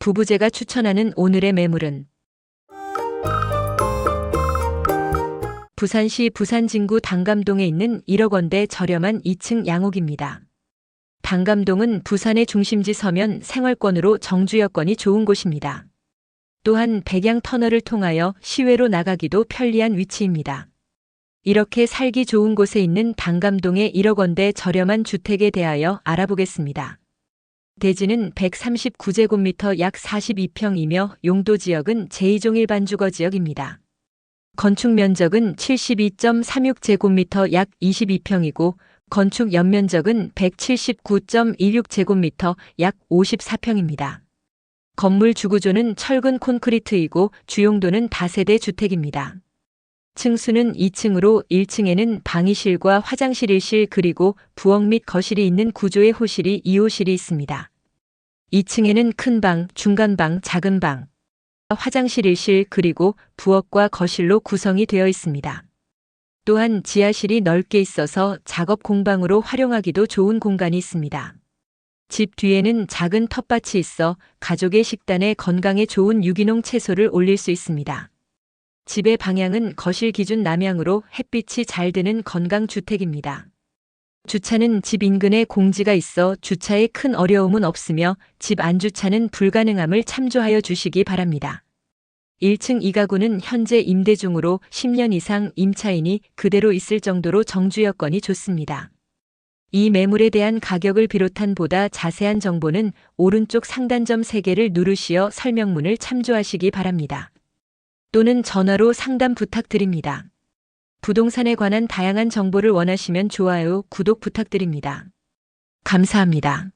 부부제가 추천하는 오늘의 매물은 부산시 부산 진구 당감동에 있는 1억 원대 저렴한 2층 양옥입니다. 당감동은 부산의 중심지 서면 생활권으로 정주 여건이 좋은 곳입니다. 또한 백양 터널을 통하여 시외로 나가기도 편리한 위치입니다. 이렇게 살기 좋은 곳에 있는 당감동의 1억 원대 저렴한 주택에 대하여 알아보겠습니다. 대지는 139제곱미터 약 42평이며 용도 지역은 제2종 일반 주거 지역입니다. 건축 면적은 72.36제곱미터 약 22평이고 건축 연면적은 179.16제곱미터 약 54평입니다. 건물 주구조는 철근 콘크리트이고 주용도는 다세대 주택입니다. 층수는 2층으로 1층에는 방의실과 화장실 1실 그리고 부엌 및 거실이 있는 구조의 호실이 2호실이 있습니다. 2층에는 큰 방, 중간 방, 작은 방, 화장실 1실 그리고 부엌과 거실로 구성이 되어 있습니다. 또한 지하실이 넓게 있어서 작업 공방으로 활용하기도 좋은 공간이 있습니다. 집 뒤에는 작은 텃밭이 있어 가족의 식단에 건강에 좋은 유기농 채소를 올릴 수 있습니다. 집의 방향은 거실 기준 남향으로 햇빛이 잘 드는 건강주택입니다. 주차는 집 인근에 공지가 있어 주차에 큰 어려움은 없으며 집 안주차는 불가능함을 참조하여 주시기 바랍니다. 1층 이 가구는 현재 임대 중으로 10년 이상 임차인이 그대로 있을 정도로 정주 여건이 좋습니다. 이 매물에 대한 가격을 비롯한 보다 자세한 정보는 오른쪽 상단점 3개를 누르시어 설명문을 참조하시기 바랍니다. 또는 전화로 상담 부탁드립니다. 부동산에 관한 다양한 정보를 원하시면 좋아요, 구독 부탁드립니다. 감사합니다.